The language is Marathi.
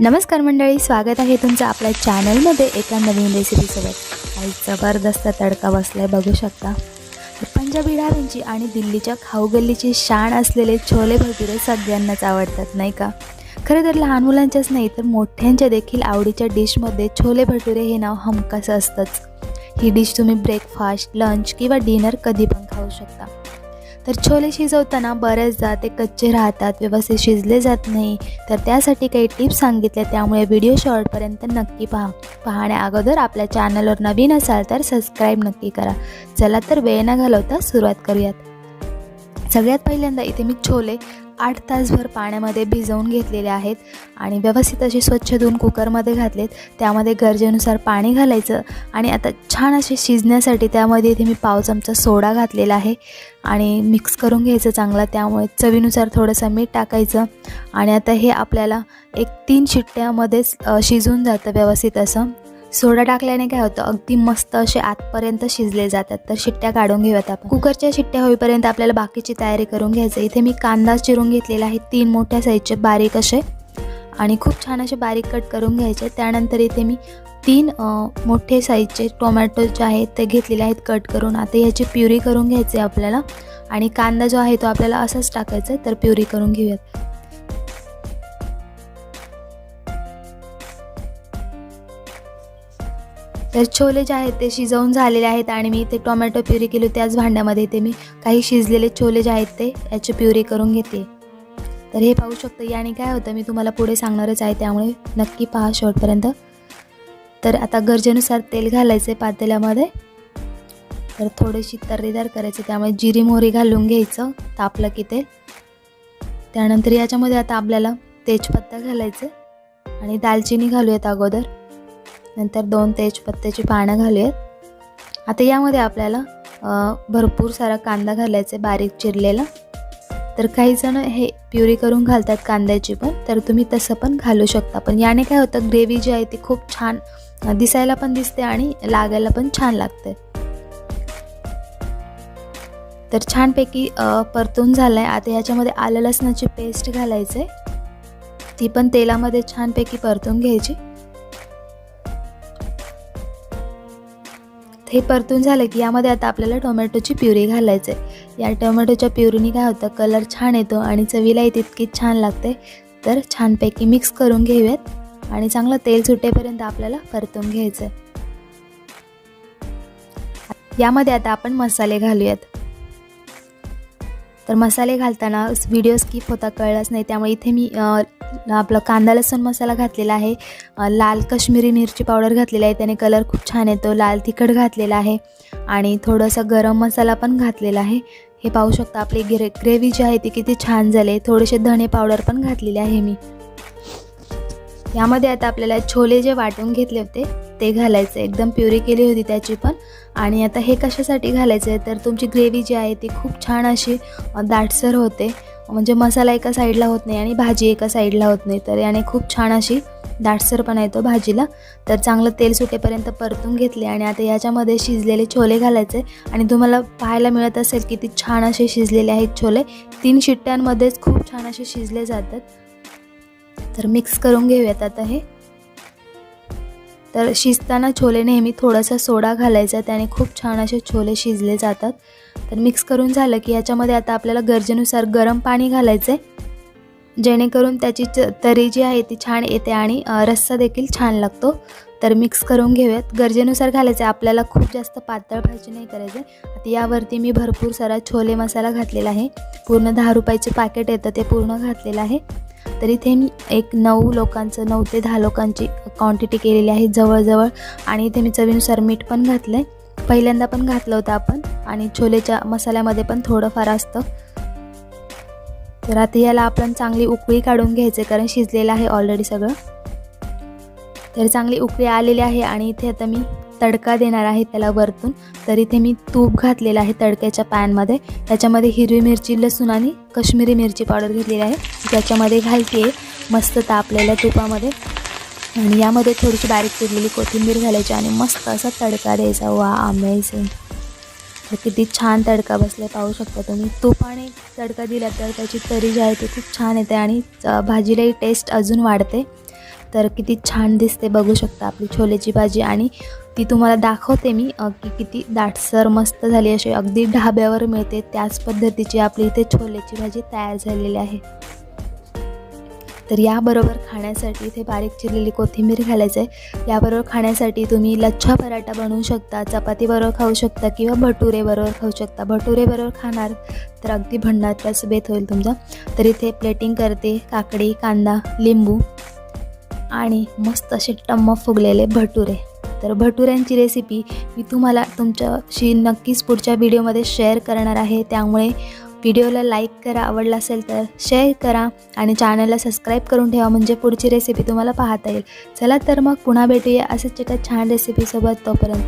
नमस्कार मंडळी स्वागत आहे तुमचं आपल्या चॅनलमध्ये एका नवीन रेसिपीसोबत आणि जबरदस्त तडका बसलाय बघू शकता. पंजाबी ढाब्यांची आणि दिल्लीच्या खाऊगल्लीची शान असलेले छोले भटुरे सगळ्यांनाच आवडतात नाही का? खरं तर लहान मुलांच्याच नाही तर मोठ्यांच्या देखील आवडीच्या डिशमध्ये छोले भटुरे हे नाव हमखास असतंच. ही डिश तुम्ही ब्रेकफास्ट लंच किंवा डिनर कधी पण खाऊ शकता. तर छोले शिजवताना बऱ्याचदा ते कच्चे राहतात व्यवस्थित शिजले जात नाही. तर त्यासाठी काही टिप्स सांगितल्या त्यामुळे व्हिडिओ शॉर्टपर्यंत नक्की पहा. पाहण्या अगोदर आपल्या चॅनलवर नवीन असाल तर सबस्क्राईब नक्की करा. चला तर वेळ न घालवता सुरुवात करूयात. सगळ्यात पहिल्यांदा इथे मी छोले आठ तासभर पाण्यामध्ये भिजवून घेतलेले आहेत आणि व्यवस्थित असे स्वच्छ धुवून कुकरमध्ये घातलेत. त्यामध्ये गरजेनुसार पाणी घालायचं आणि आता छान असे शिजण्यासाठी त्यामध्ये इथे मी पाव चमचा सोडा घातलेला आहे आणि मिक्स करून घ्यायचं चांगला. त्यामुळे चवीनुसार थोडंसं मीठ टाकायचं आणि आता हे आपल्याला एक तीन शिट्ट्यामध्येच शिजून जातं व्यवस्थित असं. सोडा टाकल्याने काय होतं? अगदी मस्त असे आतपर्यंत शिजले जातात. तर शिट्ट्या काढून घेऊयात आपण. कुकरच्या शिट्ट्या होईपर्यंत आपल्याला बाकीची तयारी करून घ्यायचं. इथे मी कांदा चिरून घेतलेला आहे. तीन मोठ्या साईजचे बारीक असे. आणि खूप छान असे बारीक कट करून घ्यायचे. त्यानंतर इथे मी तीन मोठे साईजचे टोमॅटो जे आहेत ते घेतलेले आहेत कट करून. आता ह्याची प्युरी करून घ्यायची आपल्याला. आणि कांदा जो आहे तो आपल्याला असाच टाकायचा आहे. तर प्युरी करून घेऊयात. तर छोले जे आहेत ते शिजवून झालेले आहेत आणि मी इथे टोमॅटो प्युरी केली त्याच भांड्यामध्ये ते मी काही शिजलेले छोले जे आहेत ते याची प्युरी करून घेते. तर हे पाहू शकतो याने काय होतं मी तुम्हाला पुढे सांगणारच आहे त्यामुळे नक्की पहा शेवटपर्यंत. तर आता गरजेनुसार तेल घालायचे पातेल्यामध्ये. तर थोडीशी तर्रीदार करायची त्यामुळे जिरी मोहरी घालून घ्यायचं तापलं की तेल. त्यानंतर याच्यामध्ये आता आपल्याला तेजपत्ता घालायचे आणि दालचिनी घालूयात अगोदर. नंतर दोन तेजपत्त्याची पानं घालूयात. आता यामध्ये आपल्याला भरपूर सारा कांदा घालायचा आहे बारीक चिरलेला. तर काही जण हे प्युरी करून घालतात कांद्याची पण तर तुम्ही तसं पण घालू शकता. पण याने काय होतं ग्रेव्ही जी आहे ती खूप छान दिसायला पण दिसते आणि लागायला पण छान लागते. तर छानपैकी परतून झालं आहे आता ह्याच्यामध्ये आलं लसणाची पेस्ट घालायचे ती पण तेलामध्ये छानपैकी परतून घ्यायची. हे परतून झालं की यामध्ये आता आपल्याला टोमॅटोची प्युरी घालायचं आहे या टोमॅटोच्या प्युरीने काय होतं? कलर छान येतो आणि चवीलाही तितकीच छान लागते. तर छानपैकी मिक्स करून घेऊयात आणि चांगलं तेल सुटेपर्यंत आपल्याला परतून घ्यायचं आहे यामध्ये आता आपण मसाले घालूयात. तर मसाले घालताना व्हिडिओ स्किप होता कळलाच नाही त्यामुळे इथे मी आपलं कांदा लसूण मसाला घातलेला आहे. लाल कश्मीरी मिरची पावडर घातलेला आहे. त्याने कलर खूप छान येतो. लाल तिखट घातलेला आहे. आणि थोडंसं गरम मसाला पण घातलेला आहे. हे पाहू शकता आपली ग्रे ग्रेव्ही जी आहे ती किती छान झाले थोडेसे धणे पावडर पण घातलेले आहे मी. यामध्ये आता आपल्याला छोले जे वाटून घेतले होते ते घालायचे. एकदम प्युरी केली होती त्याची पण. आणि आता हे कशासाठी घालायचं आहे? तर तुमची ग्रेव्ही जी आहे ती खूप छान अशी दाटसर होते. म्हणजे मसाला एका साईडला होत नाही आणि भाजी एका साईडला होत नाही. तर याने खूप छान अशी दाटसरपणा येतो भाजीला. तर चांगलं तेल सुटेपर्यंत परतून घेतले आणि आता याच्यामध्ये शिजलेले छोले घालायचे. आणि तुम्हाला पाहायला मिळत असेल की ती छान असे शिजलेले आहेत छोले. तीन शिट्ट्यांमध्येच खूप छान असे शिजले जातात. तर मिक्स करून घेऊयात आता हे. तर शिजताना छोले नेहमी थोडासा सोडा घालायचा. त्याने खूप छान असे छोले शिजले जातात. तर मिक्स करून झालं की याच्यामध्ये आता आपल्याला गरजेनुसार गरम पाणी घालायचं आहे जेणेकरून त्याची च तरी जी आहे ती छान येते आणि रस्सा देखील छान लागतो. तर मिक्स करून घेऊयात. गरजेनुसार घालायचं आहे आपल्याला खूप जास्त पातळ भाजी नाही करायचं आता यावरती मी भरपूर सारा छोले मसाला घातलेला आहे. पूर्ण दहा रुपयाचे पॅकेट येतं ते पूर्ण घातलेलं आहे. तर इथे मी एक नऊ लोकांचं नऊ ते दहा लोकांची क्वांटिटी केलेली आहे जवळजवळ. आणि इथे मी चवीनुसार मीठ पण घातलं आहे पहिल्यांदा पण घातलं होतं आपण. आणि छोलेच्या मसाल्यामध्ये पण थोडंफार असतं. तर आता याला आपण चांगली उकळी काढून घ्यायचे कारण शिजलेलं आहे ऑलरेडी सगळं. तर चांगली उकळी आलेली आहे आणि इथे आता मी तडका देणार आहे त्याला वरतून. तर इथे मी तूप घातलेलं आहे तडक्याच्या पॅनमध्ये. त्याच्यामध्ये हिरवी मिरची लसूण आणि कश्मीरी मिरची पावडर घेतलेली आहे. त्याच्यामध्ये घालते मस्त तापलेल्या तुपामध्ये. आणि यामध्ये थोडीशी बारीक चिरलेली कोथिंबीर घालायची आणि मस्त असा तडका द्यायचा. वा अमेझिंग तर किती छान तडका बसला पाहू शकता तुम्ही. तुपाने तडका दिला तर त्याची तरी जी आहे ती खूप छान येते आणि भाजीलाही टेस्ट अजून वाढते. तर किती छान दिसते बघू शकता आपली छोलेची भाजी. आणि ती तुम्हाला दाखवते मी की किती दाटसर मस्त झाली अशी अगदी ढाब्यावर मिळते. त्याच पद्धतीची आपली इथे छोलेची भाजी तयार झालेली आहे. तर याबरोबर खाण्यासाठी इथे बारीक चिरलेली कोथिंबीर घालायचं आहे याबरोबर खाण्यासाठी तुम्ही लच्छा पराठा बनवू शकता चपातीबरोबर खाऊ शकता किंवा भटुरेबरोबर खाऊ शकता. भटुरेबरोबर खाणार तर अगदी भंडारच बेत होईल तुमचा. तर इथे प्लेटिंग करते काकडी कांदा लिंबू आणि मस्त असे टम्म फुगलेले भटुरे. तर भटुऱ्यांची रेसिपी मी तुम्हाला तुमच्याशी नक्कीच पुढच्या व्हिडिओमध्ये शेअर करणार आहे. त्यामुळे व्हिडिओला लाईक करा आवडला असेल तर शेअर करा आणि चॅनलला सबस्क्राईब करून ठेवा म्हणजे पुढची रेसिपी तुम्हाला पाहता येईल. चला तर मग पुन्हा भेटूया असंच एका छान रेसिपीसोबत तोपर्यंत.